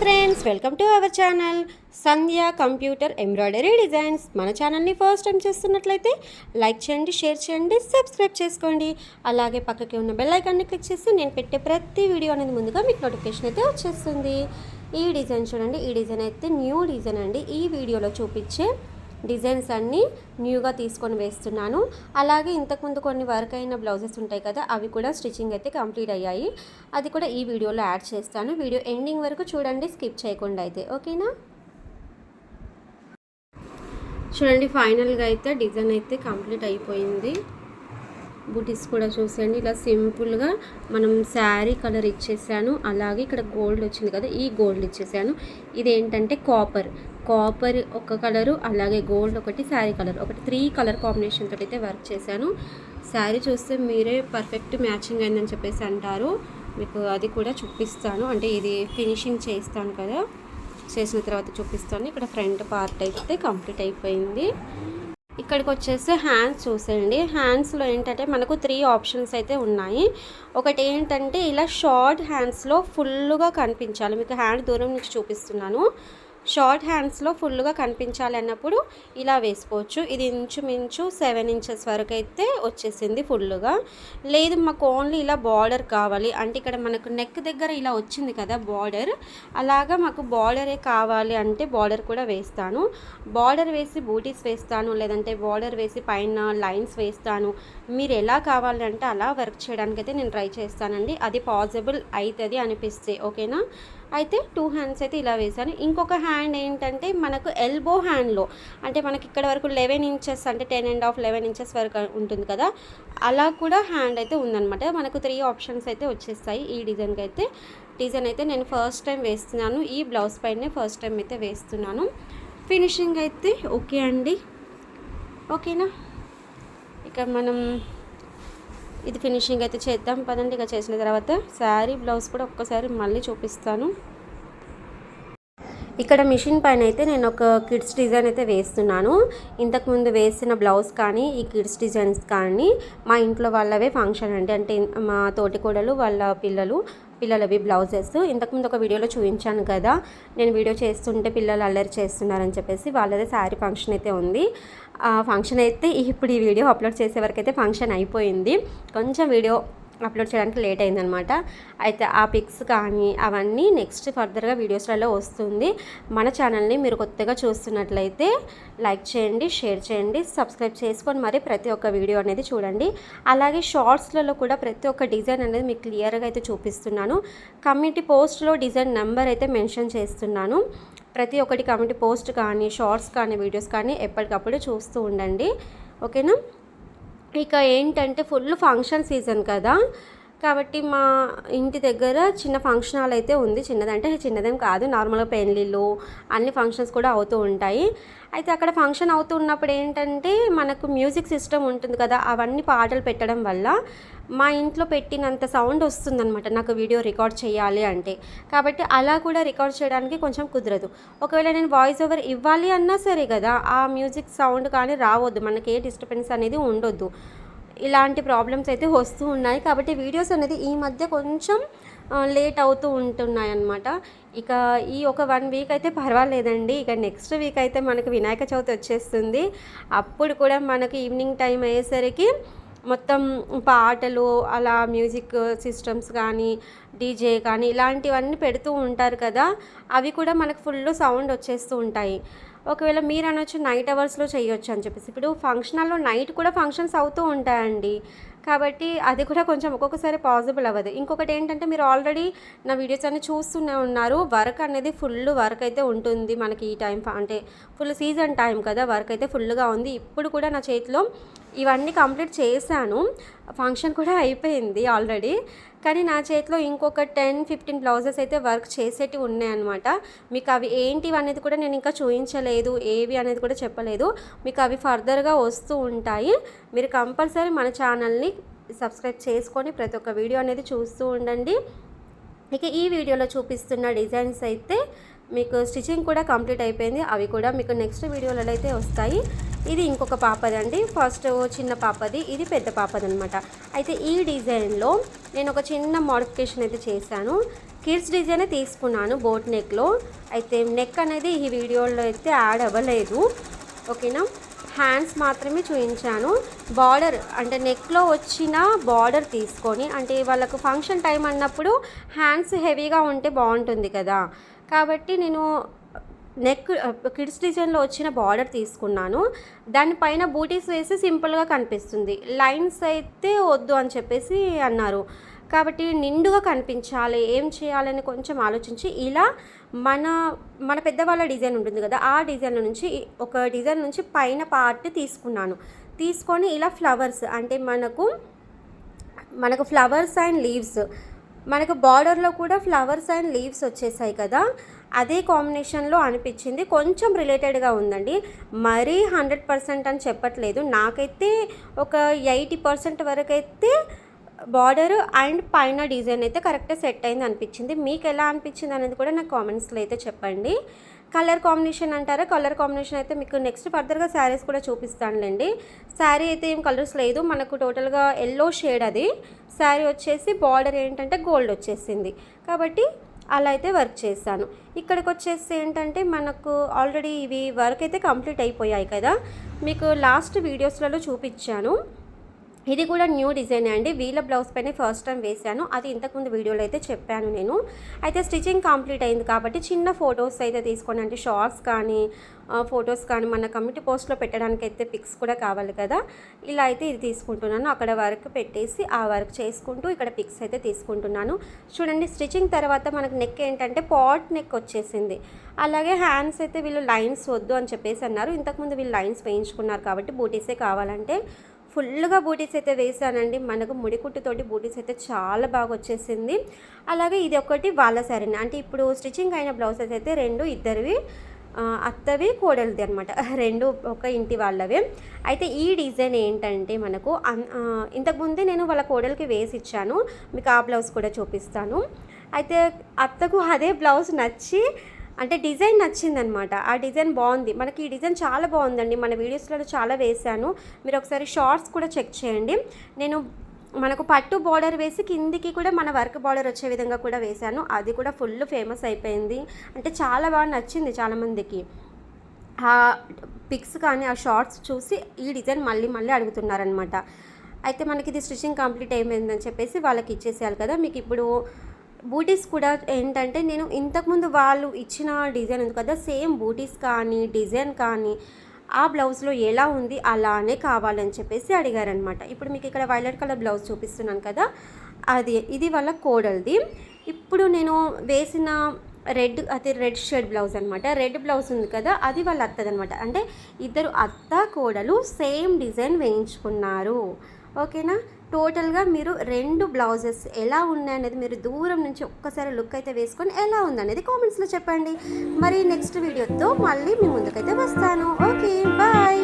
Friends welcome to our channel Sandhya computer embroidery designs మన ఛానల్ని first time చూస్తున్నట్లయితే like చేయండి షేర్ చేయండి సబ్స్క్రైబ్ చేసుకోండి. అలాగే పక్కకి ఉన్న బెల్ ఐకాన్ని క్లిక్ చేసి నేను పెట్టే ప్రతి వీడియో అనేది ముందుగా మీకు నోటిఫికేషన్ అయితే వచ్చేస్తుంది. ఈ డిజైన్ చూడండి ఈ డిజైన్ అయితే న్యూ డిజైన్ అండి. ఈ వీడియోలో చూపించే డిజైన్స్ అన్నీ న్యూగా తీసుకొని వేస్తున్నాను. అలాగే ఇంతకుముందు కొన్ని వర్క్ అయిన బ్లౌజెస్ ఉంటాయి కదా అవి కూడా స్టిచ్చింగ్ అయితే కంప్లీట్ అయ్యాయి. అది కూడా ఈ వీడియోలో యాడ్ చేస్తాను. వీడియో ఎండింగ్ వరకు చూడండి స్కిప్ చేయకుండా అయితే. ఓకేనా? చూడండి ఫైనల్గా అయితే డిజైన్ అయితే కంప్లీట్ అయిపోయింది. బూటీస్ కూడా చూసేయండి. ఇలా సింపుల్గా మనం శారీ కలర్ ఇచ్చేసాను. అలాగే ఇక్కడ గోల్డ్ వచ్చింది కదా ఈ గోల్డ్ ఇచ్చేసాను. ఇది ఏంటంటే కాపర్. కాపర్ ఒక కలరు అలాగే గోల్డ్ ఒకటి శారీ కలర్ ఒకటి త్రీ కలర్ కాంబినేషన్ తోటి అయితే వర్క్ చేశాను. శారీ చూస్తే మీరే పర్ఫెక్ట్ మ్యాచింగ్ అయిందని చెప్పేసి అంటారు. మీకు అది కూడా చూపిస్తాను. అంటే ఇది ఫినిషింగ్ చేస్తాను కదా చేసిన తర్వాత చూపిస్తాను. ఇక్కడ ఫ్రంట్ పార్ట్ అయితే కంప్లీట్ అయిపోయింది. ఇక్కడికి వచ్చేసి హ్యాండ్స్ చూసేయండి హ్యాండ్స్లో ఏంటంటే మనకు త్రీ ఆప్షన్స్ అయితే ఉన్నాయి. ఒకటి ఏంటంటే ఇలా షార్ట్ హ్యాండ్స్లో ఫుల్గా కనిపించాలి. మీకు హ్యాండ్ దూరం నుంచి చూపిస్తున్నాను. షార్ట్ హ్యాండ్స్లో ఫుల్గా కనిపించాలి అన్నప్పుడు ఇలా వేసుకోవచ్చు. ఇది ఇంచుమించు సెవెన్ ఇంచెస్ వరకు అయితే వచ్చేసింది ఫుల్గా లేదు మాకు ఓన్లీ ఇలా బార్డర్ కావాలి. అంటే ఇక్కడ మనకు నెక్ దగ్గర ఇలా వచ్చింది కదా బార్డర్. అలాగా మాకు బార్డరే కావాలి అంటే బార్డర్ కూడా వేస్తాను. బార్డర్ వేసి బూటీస్ వేస్తాను లేదంటే బార్డర్ వేసి పైన లైన్స్ వేస్తాను. మీరు ఎలా కావాలి అంటే అలా వర్క్ చేయడానికి అయితే నేను ట్రై చేస్తానండి. అది పాసిబుల్ అవుతుంది అనిపిస్తే ఓకేనా? అయితే టూ హ్యాండ్స్ అయితే ఇలా వేసాను ఇంకొక హ్యాండ్ ఏంటంటే మనకు ఎల్బో హ్యాండ్లో అంటే మనకి ఇక్కడ వరకు లెవెన్ ఇంచెస్ అంటే ten and half eleven inches వరకు ఉంటుంది కదా అలా కూడా హ్యాండ్ అయితే ఉందన్నమాట. మనకు త్రీ ఆప్షన్స్ అయితే వచ్చేస్తాయి. ఈ డిజైన్కి అయితే డిజైన్ అయితే నేను ఫస్ట్ టైం వేస్తున్నాను. ఈ బ్లౌజ్ పైనే ఫస్ట్ టైం అయితే వేస్తున్నాను. ఫినిషింగ్ అయితే ఓకే అండి. ఓకేనా ఇక మనం ఇది ఫినిషింగ్ అయితే చేద్దాం. పదండి ఇక చేసిన తర్వాత శారీ బ్లౌజ్ కూడా ఒక్కసారి మళ్ళీ చూపిస్తాను. ఇక్కడ మిషన్ పైన అయితే నేను ఒక కిడ్స్ డిజైన్ అయితే వేస్తున్నాను. ఇంతకుముందు వేసిన బ్లౌజ్ కానీ ఈ కిడ్స్ డిజైన్స్ కానీ మా ఇంట్లో వాళ్ళవే ఫంక్షన్ అండి. అంటే మా తోటికోడలు వాళ్ళ పిల్లలు పిల్లలవి బ్లౌజెస్. ఇంతకుముందు ఒక వీడియోలో చూపించాను కదా నేను వీడియో చేస్తుంటే పిల్లలు అల్లరి చేస్తున్నారని చెప్పేసి వాళ్ళదే శారీ ఫంక్షన్ అయితే ఉంది. ఫంక్షన్ అయితే ఇప్పుడు ఈ వీడియో అప్లోడ్ చేసే వరకు అయితే ఫంక్షన్ అయిపోయింది. కొంచెం వీడియో అప్లోడ్ చేయడానికి లేట్ అయిందనమాట. అయితే ఆ పిక్స్ కానీ అవన్నీ నెక్స్ట్ ఫర్దర్గా వీడియోస్లలో వస్తుంది. మన ఛానల్ని మీరు కొత్తగా చూస్తున్నట్లయితే లైక్ చేయండి షేర్ చేయండి సబ్స్క్రైబ్ చేసుకొని మరి ప్రతి ఒక్క వీడియో అనేది చూడండి. అలాగే షార్ట్స్లలో కూడా ప్రతి ఒక్క డిజైన్ అనేది మీకు క్లియర్గా అయితే చూపిస్తున్నాను. కమ్యూనిటీ పోస్ట్లో డిజైన్ నెంబర్ అయితే మెన్షన్ చేస్తున్నాను. ప్రతి ఒక్కటి కమ్యూనిటీ పోస్ట్ కానీ షార్ట్స్ కానీ వీడియోస్ కానీ ఎప్పటికప్పుడు చూస్తూ ఉండండి. ఓకేనా? ఇక ఏంటంటే ఫుల్ ఫంక్షన్ సీజన్ కదా. కాబట్టి మా ఇంటి దగ్గర చిన్న ఫంక్షన్ హాల్ అయితే ఉంది. చిన్నదంటే చిన్నదేం కాదు. నార్మల్గా పెళ్ళిళ్ళు అన్ని ఫంక్షన్స్ కూడా అవుతూ ఉంటాయి. అయితే అక్కడ ఫంక్షన్ అవుతూ ఉన్నప్పుడు ఏంటంటే మనకు మ్యూజిక్ సిస్టమ్ ఉంటుంది కదా అవన్నీ పాటలు పెట్టడం వల్ల మా ఇంట్లో పెట్టినంత సౌండ్ వస్తుందనమాట నాకు వీడియో రికార్డ్ చేయాలి అంటే. కాబట్టి అలా కూడా రికార్డ్ చేయడానికి కొంచెం కుదరదు. ఒకవేళ నేను వాయిస్ ఓవర్ ఇవ్వాలి అన్నా సరే కదా ఆ మ్యూజిక్ సౌండ్ కానీ రావద్దు. మనకి ఏ డిస్టర్బెన్స్ అనేది ఉండొద్దు. ఇలాంటి ప్రాబ్లమ్స్ అయితే వస్తూ ఉన్నాయి. కాబట్టి వీడియోస్ అనేది ఈ మధ్య కొంచెం లేట్ అవుతూ ఉంటున్నాయి అన్నమాట ఇక ఈ ఒక వన్ వీక్ అయితే పర్వాలేదండి. ఇక నెక్స్ట్ వీక్ అయితే మనకు వినాయక చవితి వచ్చేస్తుంది. అప్పుడు కూడా మనకు ఈవినింగ్ టైం అయ్యేసరికి మొత్తం పాటలు అలా మ్యూజిక్ సిస్టమ్స్ కానీ డీజే కానీ ఇలాంటివన్నీ పెడుతూ ఉంటారు కదా అవి కూడా మనకు ఫుల్ సౌండ్ వచ్చేస్తూ ఉంటాయి. ఒకవేళ మీరు అనొచ్చు నైట్ అవర్స్లో చేయొచ్చు అని చెప్పేసి. ఇప్పుడు ఫంక్షన్ హాల్లో నైట్ కూడా ఫంక్షన్స్ అవుతూ ఉంటాయండి. కాబట్టి అది కూడా కొంచెం ఒక్కొక్కసారి పాసిబుల్ అవ్వదు. ఇంకొకటి ఏంటంటే మీరు ఆల్రెడీ నా వీడియోస్ అన్ని చూస్తూనే ఉన్నారు. వర్క్ అనేది ఫుల్ వర్క్ అయితే ఉంటుంది. మనకి ఈ టైం అంటే ఫుల్ సీజన్ టైం కదా వర్క్ అయితే ఫుల్గా ఉంది. ఇప్పుడు కూడా నా చేతిలో ఇవన్నీ కంప్లీట్ చేశాను. ఫంక్షన్ కూడా అయిపోయింది ఆల్రెడీ. కానీ నా చేతిలో ఇంకొక టెన్ ఫిఫ్టీన్ బ్లౌజెస్ అయితే వర్క్ చేసేటివి ఉన్నాయన్నమాట మీకు అవి ఏంటివి అనేది కూడా నేను ఇంకా చూపించలేదు ఏవి అనేది కూడా చెప్పలేదు. మీకు అవి ఫర్దర్గా వస్తూ ఉంటాయి. మీరు కంపల్సరీ మన ఛానల్ని సబ్స్క్రైబ్ చేసుకొని ప్రతి ఒక్క వీడియో అనేది చూస్తూ ఉండండి. ఇక ఈ వీడియోలో చూపిస్తున్న డిజైన్స్ అయితే మీకు స్టిచ్చింగ్ కూడా కంప్లీట్ అయిపోయింది. అవి కూడా మీకు నెక్స్ట్ వీడియోలలో అయితే వస్తాయి. ఇది ఇంకొక పాపది అండి ఫస్ట్ చిన్న పాపది ఇది పెద్ద పాపది అనమాట అయితే ఈ డిజైన్లో నేను ఒక చిన్న మోడిఫికేషన్ అయితే చేశాను. కిడ్స్ డిజైనే తీసుకున్నాను బోట్ నెక్లో అయితే నెక్ అనేది ఈ వీడియోలో అయితే యాడ్ అవ్వలేదు. ఓకేనా హ్యాండ్స్ మాత్రమే చూపించాను బార్డర్ అంటే నెక్లో వచ్చిన బార్డర్ తీసుకొని అంటే వాళ్ళకు ఫంక్షన్ టైం అన్నప్పుడు హ్యాండ్స్ హెవీగా ఉంటే బాగుంటుంది కదా. కాబట్టి నేను నెక్ కిడ్స్ డిజైన్లో వచ్చిన బార్డర్ తీసుకున్నాను. దానిపైన బూటీస్ వేసి సింపుల్గా కనిపిస్తుంది. లైన్స్ అయితే వద్దు అని చెప్పేసి అన్నారు. కాబట్టి నిండుగా కనిపించాలి ఏం చేయాలని కొంచెం ఆలోచించి ఇలా మన మన పెద్దవాళ్ళ డిజైన్ ఉంటుంది కదా ఆ డిజైన్ నుంచి ఒక డిజైన్ నుంచి పైన పార్ట్ తీసుకున్నాను. తీసుకొని ఇలా ఫ్లవర్స్ అంటే మనకు మనకు ఫ్లవర్స్ అండ్ లీవ్స్ మనకు బార్డర్లో కూడా ఫ్లవర్స్ అండ్ లీవ్స్ వచ్చేసాయి కదా అదే కాంబినేషన్లో అనిపించింది. కొంచెం రిలేటెడ్గా ఉందండి. మరీ హండ్రెడ్ పర్సెంట్ అని చెప్పట్లేదు. నాకైతే ఒక ఎయిటీ పర్సెంట్ వరకు అయితే బార్డర్ అండ్ పైన డిజైన్ అయితే కరెక్ట్గా సెట్ అయింది అనిపించింది. మీకు ఎలా అనిపించింది అనేది కూడా నాకు కామెంట్స్లో అయితే చెప్పండి. కలర్ కాంబినేషన్ అంటారా? కలర్ కాంబినేషన్ అయితే మీకు నెక్స్ట్ ఫర్దర్గా శారీస్ కూడా చూపిస్తానులేండి. శారీ అయితే ఏం కలర్స్ లేదు. మనకు టోటల్గా ఎల్లో షేడ్ అది. శారీ వచ్చేసి బార్డర్ ఏంటంటే గోల్డ్ వచ్చేసింది. కాబట్టి అలా అయితే వర్క్ చేశాను. ఇక్కడికి వచ్చేసి ఏంటంటే మనకు ఆల్రెడీ ఇవి వర్క్ అయితే కంప్లీట్ అయిపోయాయి కదా. మీకు లాస్ట్ వీడియోస్లలో చూపించాను. ఇది కూడా న్యూ డిజైన్ అండి. వీళ్ళ బ్లౌజ్ పైన ఫస్ట్ టైం వేశాను. అది ఇంతకుముందు వీడియోలో అయితే చెప్పాను నేను. అయితే స్టిచ్చింగ్ కంప్లీట్ అయింది కాబట్టి చిన్న ఫొటోస్ అయితే తీసుకోండి. అంటే షార్ట్స్ కానీ ఫొటోస్ కానీ మన కమ్యూనిటీ పోస్ట్లో పెట్టడానికి అయితే పిక్స్ కూడా కావాలి కదా. ఇలా అయితే ఇది తీసుకుంటున్నాను. అక్కడ వర్క్ పెట్టేసి ఆ వర్క్ చేసుకుంటూ ఇక్కడ పిక్స్ అయితే తీసుకుంటున్నాను. చూడండి స్టిచ్చింగ్ తర్వాత మనకు నెక్ ఏంటంటే పాట్ నెక్ వచ్చేసింది. అలాగే హ్యాండ్స్ అయితే వీళ్ళు లైన్స్ వద్దు అని చెప్పేసి అన్నారు. ఇంతకుముందు వీళ్ళు లైన్స్ వేయించుకున్నారు కాబట్టి బూటీసే కావాలంటే ఫుల్గా బూటీస్ అయితే వేసానండి మనకు ముడికుట్టుతోటి బూటీస్ అయితే చాలా బాగా వచ్చేసింది. అలాగే ఇది ఒకటి వాళ్ళ శారీని అంటే ఇప్పుడు స్టిచ్చింగ్ అయిన బ్లౌజెస్ అయితే రెండు ఇద్దరివి అత్తవి కోడలిది అనమాట రెండు ఒక ఇంటి వాళ్ళవి. అయితే ఈ డిజైన్ ఏంటంటే మనకు అన్- ఇంతకుముందే నేను వాళ్ళ కోడలికి వేసి ఇచ్చాను. మీకు ఆ బ్లౌజ్ కూడా చూపిస్తాను. అయితే అత్తకు అదే బ్లౌజ్ నచ్చి అంటే డిజైన్ నచ్చిందనమాట. ఆ డిజైన్ బాగుంది. మనకి ఈ డిజైన్ చాలా బాగుందండి. మన వీడియోస్లో చాలా వేశాను. మీరు ఒకసారి షార్ట్స్ కూడా చెక్ చేయండి. నేను మనకు పట్టు బార్డర్ వేసి కిందికి కూడా మన వర్క్ బార్డర్ వచ్చే విధంగా కూడా వేశాను. అది కూడా ఫుల్ ఫేమస్ అయిపోయింది. అంటే చాలా బాగా నచ్చింది చాలామందికి ఆ పిక్స్ కానీ ఆ షార్ట్స్ చూసి ఈ డిజైన్ మళ్ళీ మళ్ళీ అడుగుతున్నారనమాట. అయితే మనకి ఇది స్టిచ్చింగ్ కంప్లీట్ అయిపోయిందని చెప్పేసి వాళ్ళకి ఇచ్చేసేయాలి కదా. మీకు ఇప్పుడు బూటీస్ కూడా ఏంటంటే నేను ఇంతకుముందు వాళ్ళు ఇచ్చిన డిజైన్ ఉంది కదా సేమ్ బూటీస్ కానీ డిజైన్ కానీ ఆ బ్లౌజ్లో ఎలా ఉంది అలానే కావాలని చెప్పేసి అడిగారనమాట ఇప్పుడు మీకు ఇక్కడ వైలెట్ కలర్ బ్లౌజ్ చూపిస్తున్నాను కదా అది ఇది వాళ్ళ కోడల్ది. ఇప్పుడు నేను వేసిన రెడ్ అది రెడ్ షేడ్ బ్లౌజ్ అనమాట రెడ్ బ్లౌజ్ ఉంది కదా అది వాళ్ళ అత్తదనమాట అంటే ఇద్దరు అత్త కోడలు సేమ్ డిజైన్ వేయించుకున్నారు. ఓకేనా? టోటల్గా మీరు రెండు బ్లౌజెస్ ఎలా ఉన్నాయనేది మీరు దూరం నుంచి ఒక్కసారి లుక్ అయితే వేసుకొని ఎలా ఉందనేది కామెంట్స్లో చెప్పండి. మరి నెక్స్ట్ వీడియోతో మళ్ళీ మీ ముందుకైతే వస్తాను. Okay bye.